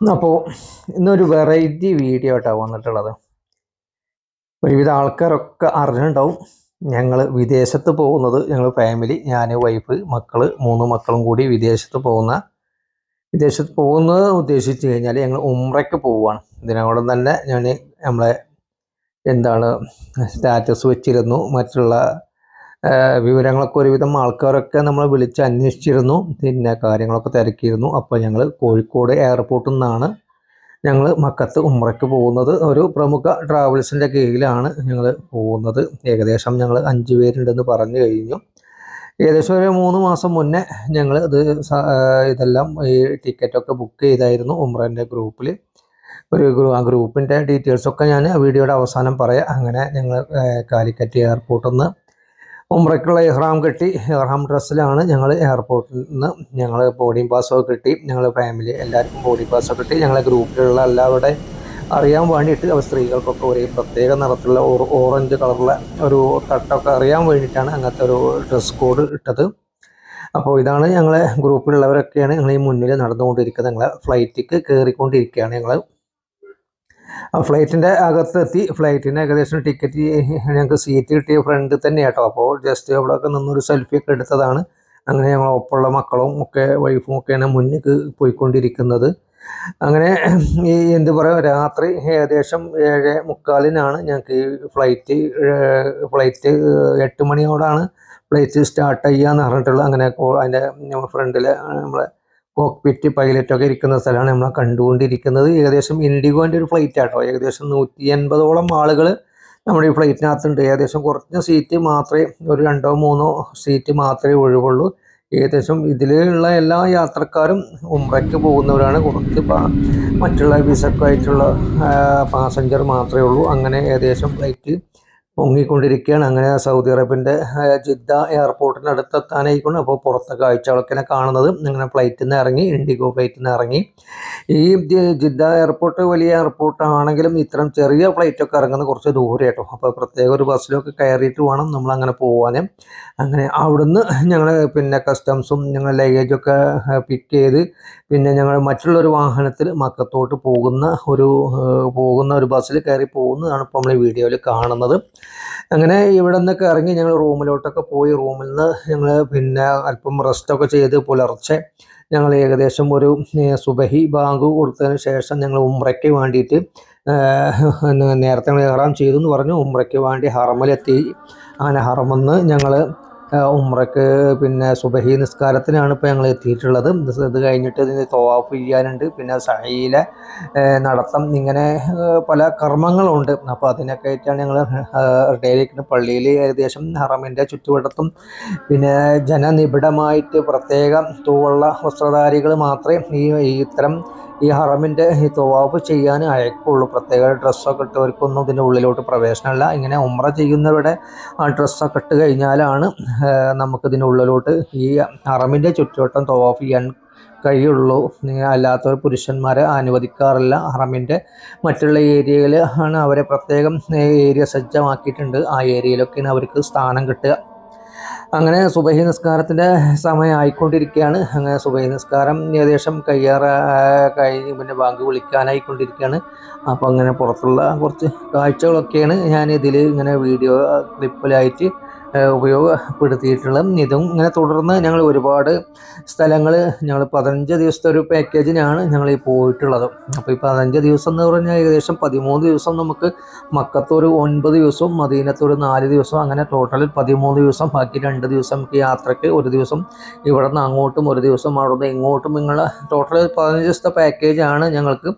അപ്പോൾ ഇന്നൊരു variety video ആയിട്ടാണ് വന്നിട്ടുള്ളത്. ഒരുവിധ ആൾക്കാരൊക്കെ അറിഞ്ഞിട്ടുണ്ടാവും. ഞങ്ങൾ വിദേശത്ത് പോകുന്നത് ഞങ്ങൾ ഫാമിലി ഞാൻ വൈഫ് മക്കൾ മൂന്ന് മക്കളും കൂടി വിദേശത്ത് പോകുന്ന വിദേശത്ത് പോകുന്നത് ഉദ്ദേശിച്ച് കഴിഞ്ഞാൽ ഞങ്ങൾ ഉമ്രയ്ക്ക് പോവുകയാണ്. ഇതിനോടൊപ്പം തന്നെ ഞാൻ നമ്മളെ എന്താണ് സ്റ്റാറ്റസ് വെച്ചിരുന്നു. മറ്റുള്ള വിവരങ്ങളൊക്കെ ഒരുവിധം ആൾക്കാരൊക്കെ നമ്മൾ വിളിച്ച് അന്വേഷിച്ചിരുന്നു. പിന്നെ കാര്യങ്ങളൊക്കെ തിരക്കിയിരുന്നു. അപ്പോൾ ഞങ്ങൾ കോഴിക്കോട് എയർപോർട്ടിൽ നിന്നാണ് ഞങ്ങൾ മക്കത്ത് ഉമ്രയ്ക്ക് പോകുന്നത്. ഒരു പ്രമുഖ ട്രാവൽസിന്റെ കീഴിലാണ് ഞങ്ങൾ പോകുന്നത്. ഏകദേശം ഞങ്ങൾ അഞ്ച് പേരുണ്ടെന്ന് പറഞ്ഞു കഴിഞ്ഞു. ഏകദേശം ഒരു മൂന്ന് മാസം മുന്നേ ഞങ്ങൾ ഇത് ഇതെല്ലാം ഈ ടിക്കറ്റൊക്കെ ബുക്ക് ചെയ്തായിരുന്നു ഉമ്രന്റെ ഗ്രൂപ്പിൽ. ഒരു ഗ്രൂ ആ ഗ്രൂപ്പിന്റെ ഡീറ്റെയിൽസൊക്കെ ഞാൻ വീഡിയോയുടെ അവസാനം പറയാം. അങ്ങനെ ഞങ്ങൾ കാലിക്കറ്റ് എയർപോർട്ടിൽ നിന്ന് ഉമ്രയ്ക്കുള്ള എഹ്റാം കെട്ടി എഹ്റാം ഡ്രസ്സിലാണ് ഞങ്ങൾ എയർപോർട്ടിൽ നിന്ന് ഞങ്ങൾ ബോർഡിംഗ് പാസ്സൊക്കെ കിട്ടി. ഞങ്ങൾ ഫാമിലി എല്ലാവർക്കും ബോർഡിംഗ് പാസ്സൊക്കെ കിട്ടി. ഞങ്ങളെ ഗ്രൂപ്പിലുള്ള എല്ലാവരുടെ അറിയാൻ വേണ്ടിയിട്ട് അവർ സ്ത്രീകൾക്കൊക്കെ ഒരു പ്രത്യേക നിറത്തിലുള്ള ഓറഞ്ച് കളറുള്ള ഒരു തട്ടൊക്കെ അറിയാൻ വേണ്ടിയിട്ടാണ് അങ്ങനത്തെ ഒരു ഡ്രസ് കോഡ് ഇട്ടത്. അപ്പോൾ ഇതാണ് ഞങ്ങളെ ഗ്രൂപ്പിലുള്ളവരൊക്കെയാണ് ഞങ്ങൾ ഈ മുന്നിൽ നടന്നുകൊണ്ടിരിക്കുന്നത്. ഞങ്ങളെ ഫ്ലൈറ്റിക്ക് കയറിക്കൊണ്ടിരിക്കുകയാണ് ഞങ്ങൾ ഫ്ലൈറ്റിന്റെ അകത്തെത്തി ഫ്ലൈറ്റിന് ഏകദേശം ടിക്കറ്റ് ഞങ്ങൾക്ക് സീറ്റ് കിട്ടിയ ഫ്രണ്ട് തന്നെ കേട്ടോ അപ്പോൾ ജസ്റ്റ് അവിടെയൊക്കെ നിന്നൊരു സെൽഫി ഒക്കെ എടുത്തതാണ്. അങ്ങനെ ഞങ്ങൾ ഒപ്പമുള്ള മക്കളും ഒക്കെ വൈഫും ഒക്കെയാണ് മുന്നിക്ക് പോയിക്കൊണ്ടിരിക്കുന്നത്. അങ്ങനെ ഈ എന്ത് പറയുക രാത്രി ഏകദേശം ഏഴ് മുക്കാലിനാണ് ഞങ്ങൾക്ക് ഈ ഫ്ലൈറ്റ് ഫ്ലൈറ്റ് എട്ട് മണിയോടാണ് ഫ്ലൈറ്റ് സ്റ്റാർട്ട് ചെയ്യുക എന്ന് പറഞ്ഞിട്ടുള്ളത്. അങ്ങനെ അതിന്റെ ഫ്രണ്ടിൽ നമ്മളെ കോക്പിറ്റ് പൈലറ്റൊക്കെ ഇരിക്കുന്ന സ്ഥലമാണ്. നമ്മൾ കണ്ടുകൊണ്ടിരിക്കുന്നത്. ഏകദേശം ഇൻഡിഗോന്റെ ഒരു ഫ്ലൈറ്റ് ആട്ടോ. ഏകദേശം നൂറ്റി എൺപതോളം ആളുകൾ നമ്മുടെ ഈ ഫ്ലൈറ്റിനകത്തുണ്ട് ഏകദേശം കുറച്ച് സീറ്റ് മാത്രമേ ഒരു രണ്ടോ മൂന്നോ സീറ്റ് മാത്രമേ ഒഴിവുള്ളൂ. ഏകദേശം ഇതിലുള്ള എല്ലാ യാത്രക്കാരും ഉംറയ്ക്ക് പോകുന്നവരാണ്. കുറച്ച് മറ്റുള്ള വിസക്കായിട്ടുള്ള പാസഞ്ചർ മാത്രമേ ഉള്ളൂ. അങ്ങനെ ഏകദേശം ഫ്ലൈറ്റ് പൊങ്ങിക്കൊണ്ടിരിക്കുകയാണ്. അങ്ങനെ സൗദി അറേബ്യന്റെ ജിദ്ദ എയർപോർട്ടിന് അടുത്തെത്താനായിക്കൊണ്ട് അപ്പോൾ പുറത്തെ കാഴ്ചകളൊക്കെ കാണുന്നത്. ഇങ്ങനെ ഫ്ലൈറ്റിൽ നിന്ന് ഇറങ്ങി ഇൻഡിഗോ ഫ്ലൈറ്റിൽ നിന്ന് ഇറങ്ങി. ഈ ജിദ്ദ എയർപോർട്ട് വലിയ എയർപോർട്ട് ആണെങ്കിലും ഇത്തരം ചെറിയ ഫ്ലൈറ്റൊക്കെ ഇറങ്ങുന്നത് കുറച്ച് ദൂരെ കേട്ടോ അപ്പോൾ പ്രത്യേക ഒരു ബസ്സിലൊക്കെ കയറിയിട്ട് വേണം നമ്മൾ അങ്ങനെ പോകാൻ അങ്ങനെ അവിടുന്ന് ഞങ്ങൾ പിന്നെ കസ്റ്റംസും ഞങ്ങൾ ലഗേജൊക്കെ പിക്ക് ചെയ്ത് പിന്നെ ഞങ്ങൾ മറ്റുള്ളൊരു വാഹനത്തിൽ മക്കത്തോട്ട് പോകുന്ന ഒരു പോകുന്ന ഒരു ബസ്സിൽ കയറി പോകുന്നതാണ് ഇപ്പോൾ നമ്മൾ ഈ വീഡിയോയിൽ കാണുന്നത്. അങ്ങനെ ഇവിടെ നിന്നൊക്കെ ഇറങ്ങി ഞങ്ങൾ റൂമിലോട്ടൊക്കെ പോയി. റൂമിൽ നിന്ന് ഞങ്ങൾ പിന്നെ അല്പം റെസ്റ്റൊക്കെ ചെയ്ത് പുലർച്ചെ ഞങ്ങൾ ഏകദേശം ഒരു സുബഹി ബാങ്ക് കൊടുത്തതിന് ശേഷം ഞങ്ങൾ ഉംറയ്ക്ക് വേണ്ടിയിട്ട് നേരത്തെ ഞങ്ങൾ ഇഹ്റാം ചെയ്തു എന്ന് പറഞ്ഞു. ഉംറയ്ക്ക് വേണ്ടി ഹറമിലെത്തി. അങ്ങനെ ഹറമെന്ന് ഞങ്ങൾ ഉംറയ്ക്ക് പിന്നെ സുബഹി നിസ്കാരത്തിനാണ് ഇപ്പോൾ ഞങ്ങൾ എത്തിയിട്ടുള്ളത്. ഇത് കഴിഞ്ഞിട്ട് ഇതിന് തോവാഫ് ചെയ്യാനുണ്ട്. പിന്നെ സഹയിലെ നടത്തം ഇങ്ങനെ പല കർമ്മങ്ങളുണ്ട്. അപ്പോൾ അതിനൊക്കെ ആയിട്ടാണ് ഞങ്ങൾ ഡെയിലി പള്ളിയിൽ ഏകദേശം ഹറമിന്റെ ചുറ്റുവട്ടത്തും പിന്നെ ജനനിബിഡമായിട്ട് പ്രത്യേക തൂവുള്ള വസ്ത്രധാരികൾ മാത്രമേ ഈ ഇത്തരം ഈ ഹറമിന്റെ ഈ തവാഫ് ചെയ്യാൻ അയക്കുള്ളൂ. പ്രത്യേക ഡ്രസ്സൊക്കെ ഇട്ടവർക്കൊന്നും ഇതിന്റെ ഉള്ളിലോട്ട് പ്രവേശനമല്ല. ഇങ്ങനെ ഉമ്ര ചെയ്യുന്നവരുടെ ആ ഡ്രസ്സൊക്കെ ഇട്ട് കഴിഞ്ഞാലാണ് നമുക്കിതിന്റെ ഉള്ളിലോട്ട് ഈ ഹറമിന്റെ ചുറ്റുവട്ടം തവാഫ് ചെയ്യാൻ കഴിയുള്ളൂ. അല്ലാത്തവർ പുരുഷന്മാരെ അനുവദിക്കാറില്ല. ഹറമിന്റെ മറ്റുള്ള ഏരിയയിൽ ആണ് അവരെ പ്രത്യേകം ഏരിയ സജ്ജമാക്കിയിട്ടുണ്ട്. ആ ഏരിയയിലൊക്കെയാണ് അവർക്ക് സ്ഥാനം കിട്ടുക. അങ്ങനെ സുബഹി നിസ്കാരത്തിന്റെ സമയം ആയിക്കൊണ്ടിരിക്കുകയാണ്. അങ്ങനെ സുബഹി നിസ്കാരം ഏകദേശം കയ്യാറ കഴിഞ്ഞ് പിന്നെ ബാങ്ക് വിളിക്കാനായിക്കൊണ്ടിരിക്കുകയാണ്. അപ്പോൾ അങ്ങനെ പുറത്തുള്ള കുറച്ച് കാഴ്ചകളൊക്കെയാണ് ഞാൻ ഇതിൽ ഇങ്ങനെ വീഡിയോ ക്ലിപ്പിലായിട്ട് ഉപയോഗപ്പെടുത്തിയിട്ടുള്ളത്. ഇതും ഇങ്ങനെ തുടർന്ന് ഞങ്ങൾ ഒരുപാട് സ്ഥലങ്ങൾ ഞങ്ങൾ പതിനഞ്ച് ദിവസത്തെ ഒരു പാക്കേജിനാണ് ഞങ്ങൾ ഈ പോയിട്ടുള്ളത്. അപ്പോൾ ഈ പതിനഞ്ച് ദിവസം എന്ന് പറഞ്ഞാൽ ഏകദേശം പതിമൂന്ന് ദിവസം നമുക്ക് മക്കത്തൊരു ഒൻപത് ദിവസവും മദീനത്തൊരു നാല് ദിവസവും അങ്ങനെ ടോട്ടൽ പതിമൂന്ന് ദിവസം ബാക്കി രണ്ട് ദിവസം നമുക്ക് യാത്രയ്ക്ക് ഒരു ദിവസം ഇവിടെ നിന്ന് അങ്ങോട്ടും ഒരു ദിവസം അവിടെ നിന്ന് ഇങ്ങോട്ടും നിങ്ങൾ ടോട്ടൽ പതിനഞ്ച് ദിവസത്തെ പാക്കേജാണ് ഞങ്ങൾക്ക്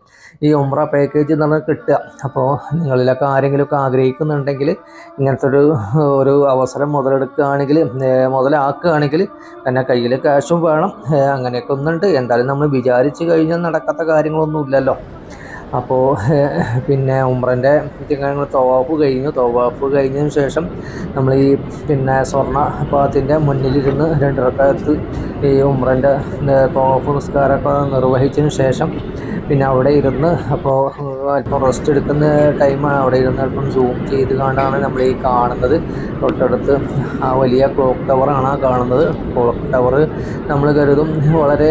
ഈ ഒമ്ര പാക്കേജ് എന്ന് പറഞ്ഞാൽ കിട്ടുക. അപ്പോൾ നിങ്ങളിലൊക്കെ ആരെങ്കിലുമൊക്കെ ആഗ്രഹിക്കുന്നുണ്ടെങ്കിൽ ഇങ്ങനത്തെ ഒരു ഒരു അവസരം മുതലെടുക്കുകയാണെങ്കിൽ ഏഹ് മുതലാക്കുകയാണെങ്കിൽ തന്നെ കയ്യിൽ ക്യാഷും വേണം. അങ്ങനെയൊക്കെ ഒന്നുണ്ട്. എന്തായാലും നമ്മൾ വിചാരിച്ച് കഴിഞ്ഞാൽ നടക്കാത്ത കാര്യങ്ങളൊന്നും ഇല്ലല്ലോ അപ്പോൾ പിന്നെ ഉമ്രന്റെ ഞങ്ങൾ തവാഫ് കഴിഞ്ഞു. തവാഫ് കഴിഞ്ഞതിന് ശേഷം നമ്മൾ ഈ പിന്നെ സ്വർണ പാത്തിന്റെ മുന്നിലിരുന്ന് രണ്ടിറക്കത്ത് ഈ ഉമ്രന്റെ തവാഫ് നിസ്കാരമൊക്കെ നിർവഹിച്ചതിന് ശേഷം പിന്നെ അവിടെ ഇരുന്ന് അപ്പോൾ അല്പം റെസ്റ്റ് എടുക്കുന്ന ടൈമാണ് അവിടെ ഇരുന്ന് അല്പം സൂം ചെയ്ത് കണ്ടാണ് നമ്മൾ ഈ കാണുന്നത്. തൊട്ടടുത്ത് ആ വലിയ ക്ലോക്ക് ടവറാണ് ആ കാണുന്നത്. ക്ലോക്ക് ടവർ നമ്മൾ കരുതും വളരെ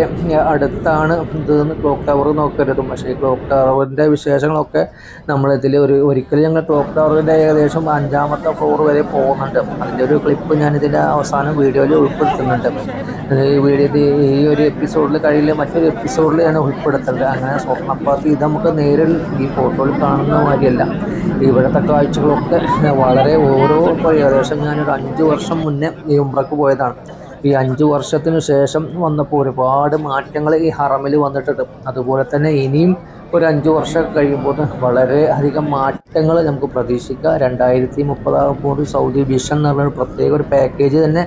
അടുത്താണ് ഇത് ക്ലോക്ക് ടവർ നോക്കരുതും പക്ഷേ ഈ ക്ലോക്ക് ടവറിന്റെ വിശേഷങ്ങളൊക്കെ നമ്മളിതിൽ ഒരു ഒരിക്കലും ഞങ്ങൾ ക്ലോക്ക് ടവറിന്റെ ഏകദേശം അഞ്ചാമത്തെ ഫ്ലോർ വരെ പോകുന്നുണ്ട്. അതിന്റെ ഒരു ക്ലിപ്പ് ഞാനിതിന്റെ അവസാനം വീഡിയോയിൽ ഉൾപ്പെടുത്തുന്നുണ്ട്. ഈ വീഡിയോ ഈ ഒരു എപ്പിസോഡിൽ കഴിയില്ല മറ്റൊരു എപ്പിസോഡിൽ ഞാൻ ഉൾപ്പെടുത്തുന്നുണ്ട്. അങ്ങനെ സ്വർണപ്പാത്തി ഇത് നമുക്ക് നേരിൽ ഈ ഫോട്ടോയിൽ കാണുന്ന മാതിരിയല്ല. ഇവിടുത്തെ കാഴ്ചകളൊക്കെ വളരെ ഓരോ ഏകദേശം ഞാനൊരു അഞ്ച് വർഷം മുന്നേ ഈ ഉംറക്ക് പോയതാണ്. ഈ അഞ്ച് വർഷത്തിന് ശേഷം വന്നപ്പോൾ ഒരുപാട് മാറ്റങ്ങൾ ഈ ഹറമിൽ വന്നിട്ടുണ്ട്. അതുപോലെ തന്നെ ഇനിയും ഒരു അഞ്ച് വർഷം കഴിയുമ്പോൾ വളരെ അധികം മാറ്റങ്ങൾ നമുക്ക് പ്രതീക്ഷിക്കാം. രണ്ടായിരത്തി മുപ്പതാകുമ്പോൾ സൗദി വിഷൻ എന്ന് പറഞ്ഞ പ്രത്യേക ഒരു പാക്കേജ് തന്നെ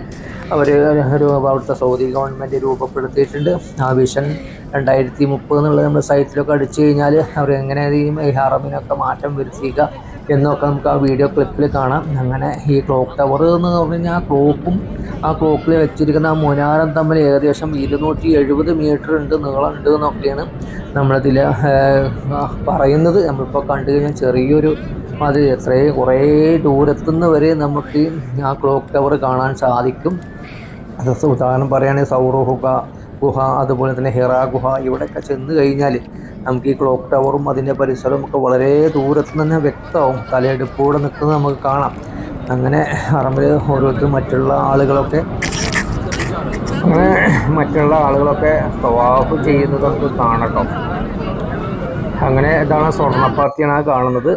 അവർ ഒരു അവിടുത്തെ സൗദി ഗവൺമെന്റ് രൂപപ്പെടുത്തിയിട്ടുണ്ട്. ആ വിഷൻ രണ്ടായിരത്തി മുപ്പത് എന്നുള്ളത് നമ്മൾ സൈറ്റിലൊക്കെ അടിച്ചു കഴിഞ്ഞാൽ അവർ എങ്ങനെ ഈ ഹറമിനൊക്കെ മാറ്റം വരുത്തിക്കുക എന്നൊക്കെ നമുക്ക് ആ വീഡിയോ ക്ലിപ്പിൽ കാണാം. അങ്ങനെ ഈ ക്ലോക്ക് ടവർ എന്ന് പറഞ്ഞു കഴിഞ്ഞാൽ ആ ക്ലോക്കും ആ ക്ലോക്കിൽ വെച്ചിരിക്കുന്ന ആ മുനാരം തമ്മിൽ ഏകദേശം ഇരുന്നൂറ്റി എഴുപത് മീറ്റർ ഉണ്ട് നീളം ഉണ്ട് എന്നൊക്കെയാണ് നമ്മളിതിൽ പറയുന്നത്. നമ്മളിപ്പോൾ കണ്ടു കഴിഞ്ഞാൽ ചെറിയൊരു അത് എത്രയും കുറേ ദൂരത്തുനിന്ന് വരെ നമുക്ക് ആ ക്ലോക്ക് ടവർ കാണാൻ സാധിക്കും. അത് ഉദാഹരണം പറയുകയാണെങ്കിൽ സൗറ ഗുഹ അതുപോലെ തന്നെ ഹിറ ഗുഹ ഇവിടെയൊക്കെ ചെന്ന് കഴിഞ്ഞാൽ നമുക്ക് ഈ ക്ലോക്ക് ടവറും അതിന്റെ പരിസരവും ഒക്കെ വളരെ ദൂരത്ത് തന്നെ വ്യക്തമാവും. തലയെടുപ്പോടെ നിൽക്കുന്നത് നമുക്ക് കാണാം. അങ്ങനെ പറമ്പിൽ ഓരോരുത്തരും മറ്റുള്ള ആളുകളൊക്കെ മറ്റുള്ള ആളുകളൊക്കെ തവാഫ് ചെയ്യുന്നത് നമുക്ക് കാണട്ടോ. അങ്ങനെ ഇതാണ് സ്വർണപ്പാത്തിയാണ് കാണുന്നത്.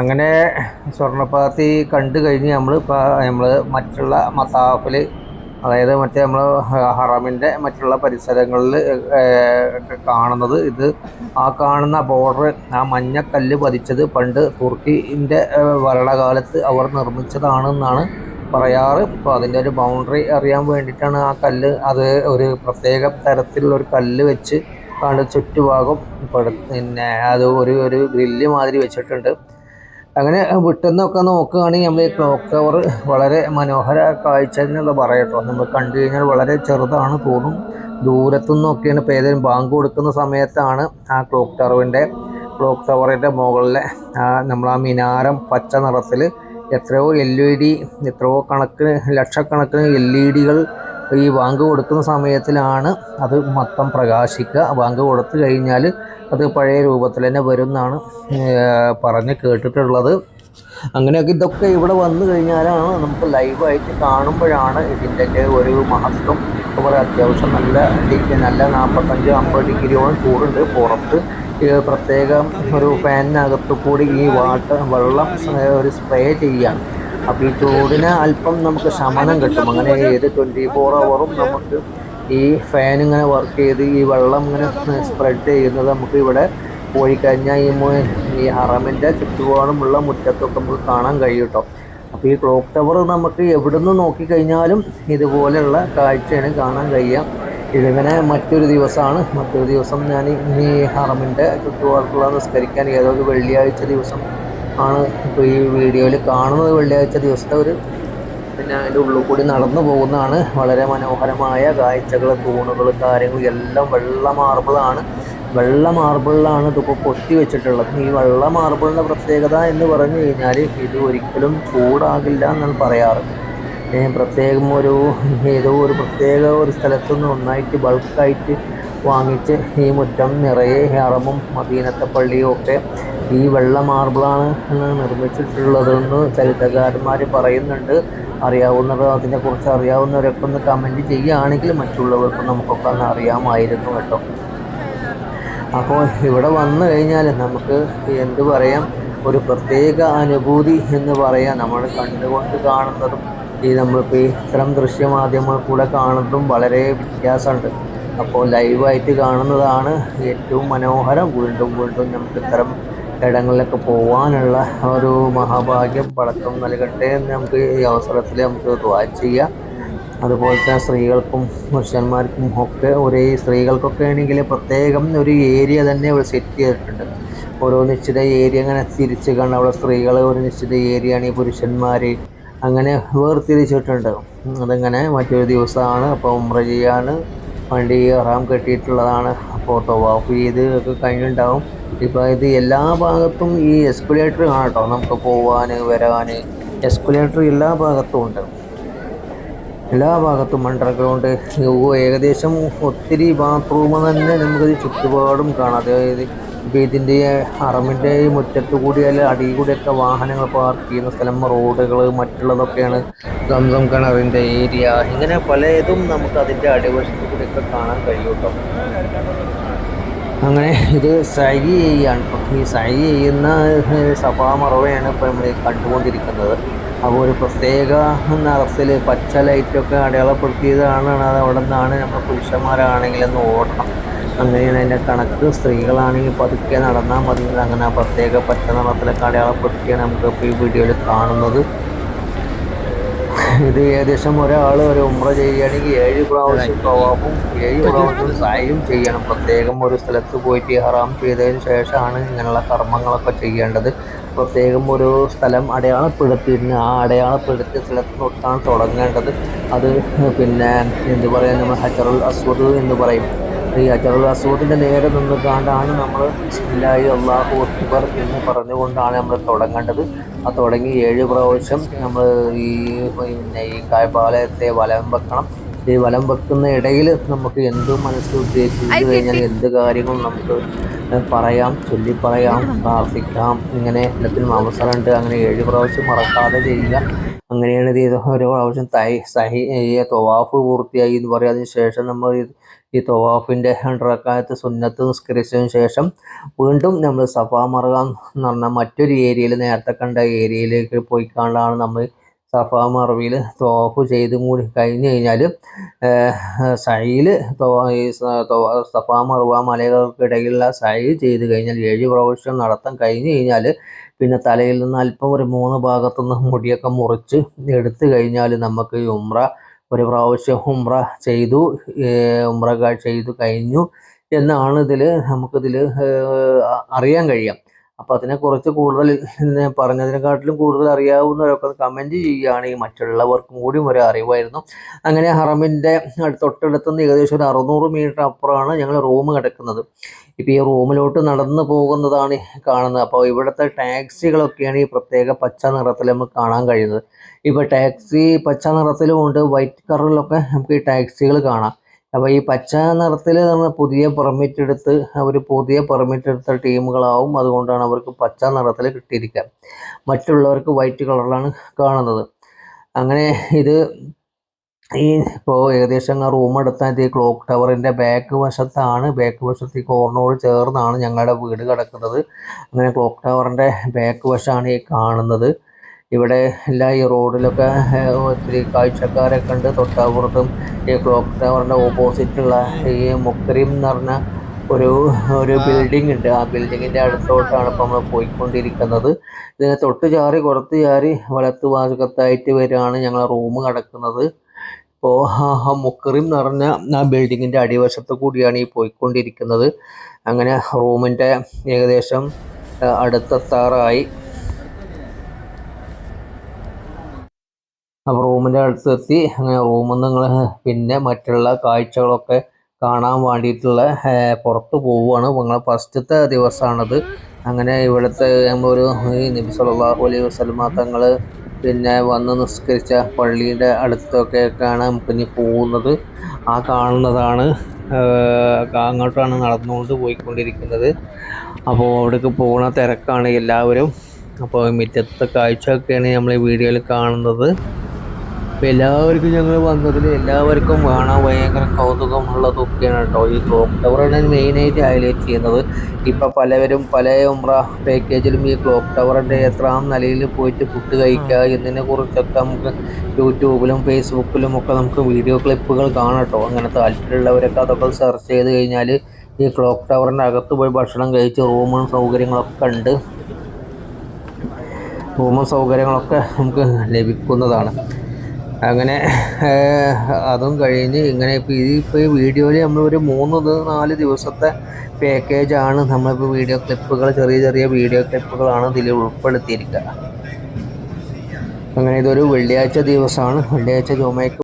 അങ്ങനെ സ്വർണപ്പാത്തി കണ്ടു കഴിഞ്ഞ് നമ്മൾ നമ്മൾ മറ്റുള്ള മത്താഫിൽ അതായത് മറ്റേ നമ്മൾ ഹറമിന്റെ മറ്റുള്ള പരിസരങ്ങളിൽ കാണുന്നത് ഇത് ആ കാണുന്ന ബോർഡർ ആ മഞ്ഞക്കല്ല് പതിച്ചത് പണ്ട് തുർക്കിന്റെ ഭരണകാലത്ത് അവർ നിർമ്മിച്ചതാണെന്നാണ് പറയാറ്. അപ്പോൾ അതിന്റെ ഒരു ബൗണ്ടറി അറിയാൻ വേണ്ടിയിട്ടാണ് ആ കല്ല് അത് ഒരു പ്രത്യേക തരത്തിലുള്ള ഒരു കല്ല് വെച്ച് കണ്ട് ചുറ്റുഭാഗം പിന്നെ അത് ഒരു ഒരു ഗ്രില്ല് മാതിരി വെച്ചിട്ടുണ്ട്. അങ്ങനെ വിട്ടെന്നൊക്കെ നോക്കുകയാണെങ്കിൽ നമ്മൾ ഈ ക്ലോക്ക് ടവർ വളരെ മനോഹര കാഴ്ച എന്നുള്ള പറയട്ടോ നമ്മൾ കണ്ടു കഴിഞ്ഞാൽ വളരെ ചെറുതാണ് തോന്നും ദൂരത്തു നിന്നൊക്കെയാണ് ഇപ്പോൾ ഏതെങ്കിലും ബാങ്ക് കൊടുക്കുന്ന സമയത്താണ് ആ ക്ലോക്ക് ടവറിന്റെ ക്ലോക്ക് ടവറിന്റെ മുകളിലെ നമ്മൾ ആ മിനാരം പച്ച നിറത്തിൽ എത്രയോ എൽ ഇ ഡി എത്രയോ കണക്കിന് ലക്ഷക്കണക്കിന് എൽ ഇ ഡികൾ ഈ ബാങ്ക് കൊടുക്കുന്ന സമയത്തിലാണ് അത് മൊത്തം പ്രകാശിക്കുക. ബാങ്ക് കൊടുത്തു കഴിഞ്ഞാൽ അത് പഴയ രൂപത്തിൽ തന്നെ വരും എന്നാണ് പറഞ്ഞ് കേട്ടിട്ടുള്ളത്. അങ്ങനെയൊക്കെ ഇതൊക്കെ ഇവിടെ വന്നു കഴിഞ്ഞാലാണ് നമുക്ക് ലൈവായിട്ട് കാണുമ്പോഴാണ് ഇതിന്റെയൊക്കെ ഒരു മഹത്വം. അതുപോലെ അത്യാവശ്യം നല്ല ഡിഗ്രി നല്ല നാൽപ്പത്തഞ്ച് അമ്പത് ഡിഗ്രിയോളം ചൂടുണ്ട്. പുറത്ത് പ്രത്യേകം ഒരു ഫാനിനകത്ത് കൂടി ഈ വാട്ടർ വെള്ളം ഒരു സ്പ്രേ ചെയ്യുകയാണ് അപ്പോൾ ഈ ചൂടിന് അല്പം നമുക്ക് ശമനം കിട്ടും. അങ്ങനെ ഏത് ട്വന്റി ഫോർ അവറും നമുക്ക് ഈ ഫാൻ ഇങ്ങനെ വർക്ക് ചെയ്ത് ഈ വെള്ളം ഇങ്ങനെ സ്പ്രെഡ് ചെയ്യുന്നത് നമുക്ക് ഇവിടെ പോയി കഴിഞ്ഞാൽ ഈ ഈ ഹറമിന്റെ ചുറ്റുപാടുമുള്ള മുറ്റത്തൊക്കെ നമുക്ക് കാണാൻ കഴിയും കേട്ടോ അപ്പോൾ ഈ ക്ലോക്ക് ടവർ നമുക്ക് എവിടെ നിന്ന് നോക്കിക്കഴിഞ്ഞാലും ഇതുപോലെയുള്ള കാഴ്ചയാണ് കാണാൻ കഴിയുക ഇതിങ്ങനെ മറ്റൊരു ദിവസമാണ്. മറ്റൊരു ദിവസം ഞാൻ ഈ ഹറമിന്റെ ചുറ്റുപാടുള്ള നിസ്കരിക്കാൻ ഏതോ ഒരു വെള്ളിയാഴ്ച ദിവസം ആണ്. ഇപ്പോൾ ഈ വീഡിയോയിൽ കാണുന്നത് വെള്ളിയാഴ്ച ദിവസത്തെ ഒരു പിന്നെ അതിന്റെ ഉള്ളിൽ കൂടി നടന്നു പോകുന്നതാണ്. വളരെ മനോഹരമായ കാഴ്ചകൾ തൂണുകൾ കാര്യങ്ങൾ എല്ലാം വെള്ള മാർബിളാണ്. വെള്ള മാർബിളിലാണ് ഇതിപ്പോൾ പൊട്ടി വെച്ചിട്ടുള്ളത്. ഈ വെള്ള മാർബിളിന്റെ പ്രത്യേകത എന്ന് പറഞ്ഞു കഴിഞ്ഞാൽ ഇത് ഒരിക്കലും ചൂടാകില്ല എന്നാണ് പറയാറ്. പ്രത്യേകം ഒരു ഏതോ ഒരു പ്രത്യേക ഒരു സ്ഥലത്തുനിന്ന് ഒന്നായിട്ട് ബൾക്കായിട്ട് വാങ്ങിച്ച് ഈ മുറ്റം നിറയെ ഹറമും മദീനത്തെ പള്ളിയും ഒക്കെ ഈ വെള്ള മാർബിളാണ് നിർമ്മിച്ചിട്ടുള്ളതെന്ന് ചരിത്രകാരന്മാർ പറയുന്നുണ്ട്. അറിയാവുന്നവർ അതിനെക്കുറിച്ച് അറിയാവുന്നവരൊക്കെ ഒന്ന് കമന്റ് ചെയ്യുകയാണെങ്കിൽ മറ്റുള്ളവർക്ക് നമുക്കൊക്കെ ഒന്ന് അറിയാമായിരുന്നു കേട്ടോ. അപ്പോൾ ഇവിടെ വന്നു കഴിഞ്ഞാൽ നമുക്ക് എന്ത് പറയാം? ഒരു പ്രത്യേക അനുഭൂതി എന്ന് പറയാം. നമ്മൾ കണ്ടുകൊണ്ട് കാണുന്നതും ഈ നമ്മളിപ്പോൾ ഈ ഇത്തരം ദൃശ്യമാധ്യമങ്ങൾ കൂടെ കാണുന്നതും വളരെ വ്യത്യാസമുണ്ട്. അപ്പോൾ ലൈവായിട്ട് കാണുന്നതാണ് ഏറ്റവും മനോഹരം. വീണ്ടും വീണ്ടും നമുക്ക് ഇത്തരം ഇടങ്ങളിലൊക്കെ പോകാനുള്ള ഒരു മഹാഭാഗ്യം പടക്കം നൽകട്ടെ എന്ന് നമുക്ക് ഈ അവസരത്തിൽ നമുക്ക് ദ്വാ ചെയ്യാം. അതുപോലെ തന്നെ സ്ത്രീകൾക്കും പുരുഷന്മാർക്കും ഒക്കെ ഒരേ സ്ത്രീകൾക്കൊക്കെ ആണെങ്കിൽ പ്രത്യേകം ഒരു ഏരിയ തന്നെ ഇവിടെ സെറ്റ് ചെയ്തിട്ടുണ്ട്. ഓരോ നിശ്ചിത ഏരിയ അങ്ങനെ തിരിച്ച് കാണാം. അവിടെ സ്ത്രീകൾ ഒരു നിശ്ചിത ഏരിയയാണ് ഈ പുരുഷന്മാർ അങ്ങനെ വേർതിരിച്ചിട്ടുണ്ട്. അതങ്ങനെ മറ്റൊരു ദിവസമാണ്. അപ്പോൾ ഉമ്ര ചെയ്യാണ് വണ്ടി ഹറാം കെട്ടിയിട്ടുള്ളതാണ്. അപ്പോൾ തവാഫ് ചെയ്ത് ഒക്കെ കഴിഞ്ഞിട്ടുണ്ടാവും. ഇപ്പോൾ ഇത് എല്ലാ ഭാഗത്തും ഈ എസ്കുലേറ്റർ കാണാം കേട്ടോ. നമുക്ക് പോവാൻ വരാൻ എസ്കുലേറ്റർ എല്ലാ ഭാഗത്തും ഉണ്ട്. എല്ലാ ഭാഗത്തും അണ്ടർഗ്രൗണ്ട് ഏകദേശം ഒത്തിരി ബാത്റൂം തന്നെ നമുക്കിത് ചുറ്റുപാടും കാണാം. അതായത് ഇപ്പോൾ ഇതിന്റെ അറമിന്റെ മുറ്റത്ത് കൂടി അല്ല അടിയിൽ കൂടിയൊക്കെ വാഹനങ്ങൾ പാർക്ക് ചെയ്യുന്ന സ്ഥലം റോഡുകൾ മറ്റുള്ളതൊക്കെയാണ് സംസം കിണറിന്റെ ഏരിയ ഇങ്ങനെ പലതും നമുക്ക് അതിന്റെ അടിവശത്ത് കൂടിയൊക്കെ കാണാൻ കഴിയും കേട്ടോ. അങ്ങനെ ഇത് സൈ ചെയ്യാണ്. ഈ സൈ ചെയ്യുന്ന സഭാ മറവയാണ് ഇപ്പോൾ നമ്മൾ കണ്ടുകൊണ്ടിരിക്കുന്നത്. അപ്പോൾ ഒരു പ്രത്യേക നിറത്തിൽ പച്ച ലൈറ്റൊക്കെ അടയാളപ്പെടുത്തിയതാണ് അത് അവിടെ നിന്നാണ് നമ്മൾ പുരുഷന്മാരാണെങ്കിലൊന്ന് ഓടണം. അങ്ങനെയാണ് അതിന്റെ കണക്ക്. സ്ത്രീകളാണെങ്കിൽ പതുക്കെ നടന്നാൽ മതി. അങ്ങനെ പ്രത്യേക പച്ച നിറത്തിലൊക്കെ അടയാളപ്പെടുത്തിയാണ് നമുക്ക് ഈ വീഡിയോയിൽ കാണുന്നത്. ഇത് ഏകദേശം ഒരാൾ ഒരു ഉമ്ര ചെയ്യുകയാണെങ്കിൽ ഏഴ് പ്രാവശ്യം തവാഫും ഏഴ് പ്രാവശ്യം സായും ചെയ്യണം. പ്രത്യേകം ഒരു സ്ഥലത്ത് പോയിട്ട് ഹറാം ചെയ്തതിന് ശേഷമാണ് ഇങ്ങനെയുള്ള കർമ്മങ്ങളൊക്കെ ചെയ്യേണ്ടത്. പ്രത്യേകം ഒരു സ്ഥലം അടയാളപ്പെടുത്തിയിരുന്നു ആ അടയാളപ്പെടുത്തിയ സ്ഥലത്ത് തൊട്ടാണ് തുടങ്ങേണ്ടത്. അത് പിന്നെ എന്ത് പറയുക നമ്മൾ ഹജറുൽ അസ്വദ് എന്ന് പറയും. ഈ അജറുൽ അസൂദിന്റെ നേരെ നിന്ന് കാണ്ടാണ് നമ്മൾ ബിസ്മില്ലായി അള്ളാഹു അക്ബർ എന്ന് പറഞ്ഞുകൊണ്ടാണ് നമ്മൾ തുടങ്ങേണ്ടത്. ആ തുടങ്ങി ഏഴ് പ്രാവശ്യം നമ്മൾ ഈ പിന്നെ ഈ കായപാലയത്തെ വലം വെക്കണം. ഈ വലം വെക്കുന്ന ഇടയിൽ നമുക്ക് എന്ത് മനസ്സിൽ ഉദ്ദേശിച്ചു കഴിഞ്ഞാൽ എന്ത് കാര്യങ്ങളും നമുക്ക് പറയാം ചൊല്ലിപ്പറയാം പ്രാർത്ഥിക്കാം ഇങ്ങനെ എല്ലാത്തിനും അവസരമുണ്ട്. അങ്ങനെ ഏഴ് പ്രാവശ്യം മറക്കാതെ ചെയ്യുക. അങ്ങനെയാണ് ഇത് ഓരോ പ്രാവശ്യം തൈ സഹി തൊവാഫ് പൂർത്തിയായി എന്ന് പറയും. അതിന് ശേഷം നമ്മൾ ഈ തൊവാഫിന്റെ റക്കായത്ത് സുന്നത്ത് നിസ്കരിച്ചതിന് ശേഷം വീണ്ടും നമ്മൾ സഫാ മറുക എന്ന് പറഞ്ഞാൽ മറ്റൊരു ഏരിയയിൽ നേരത്തെ കണ്ട ഏരിയയിലേക്ക് പോയി കണ്ടാണ് നമ്മൾ സഫാ മറവിയിൽ തോഫ് ചെയ്ത് കൂടി കഴിഞ്ഞ് കഴിഞ്ഞാൽ സൈയിൽ സഫാ മറുവ മലകൾക്കിടയിലുള്ള സൈ ചെയ്ത് കഴിഞ്ഞാൽ ഏഴ് പ്രാവശ്യം നടത്താൻ കഴിഞ്ഞ് കഴിഞ്ഞാൽ പിന്നെ തലയിൽ നിന്ന് അല്പം ഒരു മൂന്ന് ഭാഗത്തു നിന്ന് മുടിയൊക്കെ മുറിച്ച് എടുത്തു കഴിഞ്ഞാൽ നമുക്ക് ഉമ്ര ഒരു പ്രാവശ്യം ഉമ്ര ചെയ്തു ഉമ്ര ചെയ്തു കഴിഞ്ഞു എന്നാണ് ഇതിൽ നമുക്കിതിൽ അറിയാൻ കഴിയാം. അപ്പോൾ അതിനെക്കുറിച്ച് കൂടുതൽ പറഞ്ഞതിനെക്കാട്ടിലും കൂടുതൽ അറിയാവുന്നവരൊക്കെ കമന്റ് ചെയ്യുകയാണെങ്കിൽ മറ്റുള്ളവർക്കും കൂടി ഒരു അറിവായിരുന്നു. അങ്ങനെ ഹറമിന്റെ തൊട്ടടുത്ത് നിന്ന് ഏകദേശം ഒരു അറുന്നൂറ് മീറ്റർ അപ്പുറമാണ് ഞങ്ങൾ റൂം കിടക്കുന്നത്. ഇപ്പോൾ ഈ റൂമിലോട്ട് നടന്നു പോകുന്നതാണ് കാണുന്നത്. അപ്പോൾ ഇവിടുത്തെ ടാക്സികളൊക്കെയാണ് ഈ പ്രത്യേക പച്ച നിറത്തിൽ നമുക്ക് കാണാൻ കഴിയുന്നത്. ഇപ്പോൾ ടാക്സി പച്ച നിറത്തിലും ഉണ്ട് വൈറ്റ് കളറിലൊക്കെ നമുക്ക് ഈ ടാക്സികൾ കാണാം. അപ്പോൾ ഈ പച്ച നിറത്തിൽ നമ്മൾ പുതിയ പെർമിറ്റ് എടുത്ത് അവർ പുതിയ പെർമിറ്റ് എടുത്ത ടീമുകളാവും. അതുകൊണ്ടാണ് അവർക്ക് പച്ച നിറത്തിൽ കിട്ടിയിരിക്കുക മറ്റുള്ളവർക്ക് വൈറ്റ് കളറിലാണ് കാണുന്നത്. അങ്ങനെ ഇത് ഈ ഇപ്പോൾ ഏകദേശം ആ റൂം എടുത്താൽ ഈ ക്ലോക്ക് ടവറിന്റെ ബാക്ക് വശത്താണ്. ബാക്ക് വശത്ത് ഈ കോർണോട് ചേർന്നാണ് ഞങ്ങളുടെ വീട് കിടക്കുന്നത്. അങ്ങനെ ക്ലോക്ക് ടവറിന്റെ ബാക്ക് വശമാണ് ഈ കാണുന്നത്. ഇവിടെ എല്ലാ ഈ റോഡിലൊക്കെ ഒത്തിരി കാഴ്ചക്കാരൊക്കെ ഉണ്ട് തൊട്ടപ്പുറത്തും ഈ ക്ലോക്ക് ടവറിന്റെ ഓപ്പോസിറ്റുള്ള ഈ മുക്കരീം എന്ന് പറഞ്ഞ ഒരു ഒരു ബിൽഡിംഗ് ഉണ്ട്. ആ ബിൽഡിങ്ങിന്റെ അടുത്തോട്ടാണ് ഇപ്പോൾ നമ്മൾ പോയിക്കൊണ്ടിരിക്കുന്നത്. ഇതിനെ തൊട്ട് ചാറി കുറത്ത് ചാറി വലത്ത് ഭാഗത്തായിട്ട് വരികയാണ് ഞങ്ങൾ റൂം കിടക്കുന്നത്. ഇപ്പോൾ മുക്കറിം എന്ന് പറഞ്ഞ ആ ബിൽഡിങ്ങിന്റെ അടിവശത്ത് കൂടിയാണ് ഈ പോയിക്കൊണ്ടിരിക്കുന്നത്. അങ്ങനെ റൂമിന്റെ ഏകദേശം അടുത്തെത്താറായി. അപ്പോൾ റൂമിന്റെ അടുത്തെത്തി. അങ്ങനെ റൂമിൽ നിങ്ങൾ പിന്നെ മറ്റുള്ള കാഴ്ചകളൊക്കെ കാണാൻ വേണ്ടിയിട്ടുള്ള പുറത്ത് പോവുകയാണ് നിങ്ങൾ ഫസ്റ്റത്തെ ദിവസമാണത് അങ്ങനെ ഇവിടുത്തെ നമ്മളൊരു ഈ നബി സല്ലല്ലാഹു അലൈഹി വസല്ലമ തങ്ങൾ പിന്നെ വന്ന് നിസ്കരിച്ച പള്ളിയുടെ അടുത്തൊക്കെയൊക്കെയാണ് നമുക്ക് ഇനി പോകുന്നത്. ആ കാണുന്നതാണ് അങ്ങോട്ടാണ് നടന്നുകൊണ്ട് പോയിക്കൊണ്ടിരിക്കുന്നത്. അപ്പോൾ അവിടേക്ക് പോകുന്ന തിരക്കാണ് എല്ലാവരും. അപ്പോൾ മിറ്റത്തെ കാഴ്ചയൊക്കെയാണ് നമ്മൾ ഈ വീഡിയോയിൽ കാണുന്നത്. അപ്പോൾ എല്ലാവർക്കും ഞങ്ങൾ വന്നതിൽ എല്ലാവർക്കും കാണാൻ ഭയങ്കര കൗതുകമുള്ളതൊക്കെയാണ് കേട്ടോ ഈ ക്ലോക്ക് ടവറാണ് മെയിനായിട്ട് ഹൈലൈറ്റ് ചെയ്യുന്നത്. ഇപ്പം പലവരും പല ഉമ്ര പാക്കേജിലും ഈ ക്ലോക്ക് ടവറിന്റെ എത്രാം നിലയിൽ പോയിട്ട് ഫുഡ് കഴിക്കുക എന്നതിനെ കുറിച്ചൊക്കെ നമുക്ക് യൂട്യൂബിലും ഫേസ്ബുക്കിലും ഒക്കെ നമുക്ക് വീഡിയോ ക്ലിപ്പുകൾ കാണാം കേട്ടോ അങ്ങനെ താല്പര്യമുള്ളവരൊക്കെ അതൊക്കെ സെർച്ച് ചെയ്ത് കഴിഞ്ഞാൽ ഈ ക്ലോക്ക് ടവറിന്റെ അകത്ത് പോയി ഭക്ഷണം കഴിച്ച് റൂമും സൗകര്യങ്ങളൊക്കെ ഉണ്ട്. റൂമും സൗകര്യങ്ങളൊക്കെ നമുക്ക് ലഭിക്കുന്നതാണ്. അങ്ങനെ അതും കഴിഞ്ഞ് ഇങ്ങനെ ഇപ്പോൾ ഇതിപ്പോൾ ഈ വീഡിയോയിൽ നമ്മളൊരു മൂന്ന് നാല് ദിവസത്തെ പാക്കേജാണ് നമ്മളിപ്പോൾ വീഡിയോ ക്ലിപ്പുകൾ ചെറിയ ചെറിയ വീഡിയോ ക്ലിപ്പുകളാണ് ഇതിൽ ഉൾപ്പെടുത്തിയിരിക്കുക അങ്ങനെ ഇതൊരു വെള്ളിയാഴ്ച ദിവസമാണ് വെള്ളിയാഴ്ച ജുമയ്ക്ക്